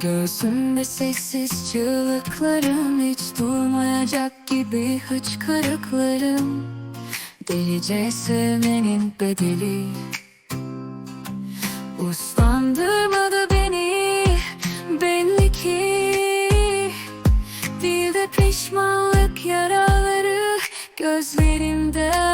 Göğsümde sessiz çığlıklarım Hiç durmayacak gibi hıçkırıklarım. Delice sevmenin bedeli. Uslandırmadı beni Belli ki. Dilde pişmanlık yaraları Gözlerimde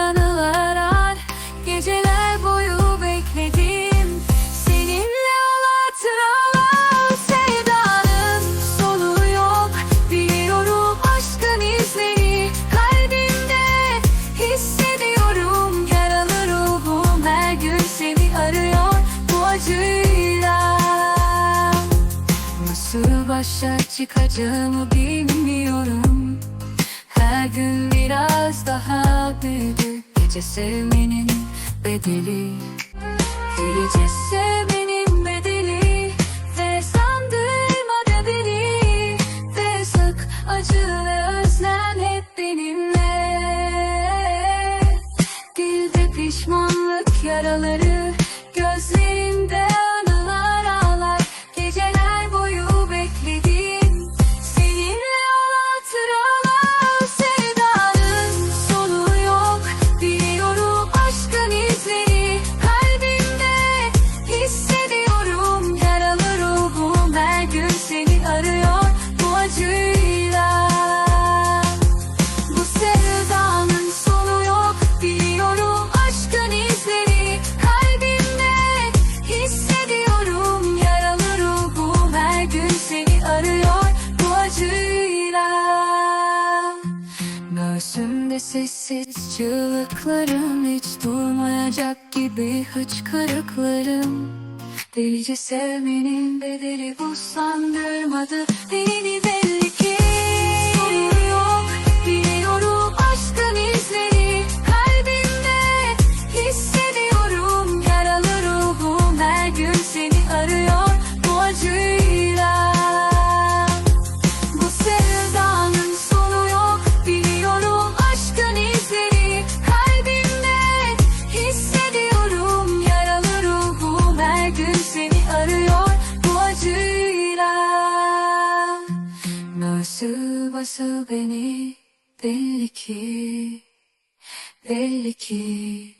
başa çıkacağımı bilmiyorum. Her gün biraz daha büyüdü. Gece sevmenin bedeli. Gece sevmenin bedeli. Ve sandırmadı beni. Ve sık acı ve özlem hep benimle. Dilde pişmanlık yaraları Göğsümde sessiz çığlıklarım Hiç durmayacak gibi hıçkırıklarım. Delice sevmenin bedeli uslandırmadı beni Nasıl basıl beni? Belli ki Belli ki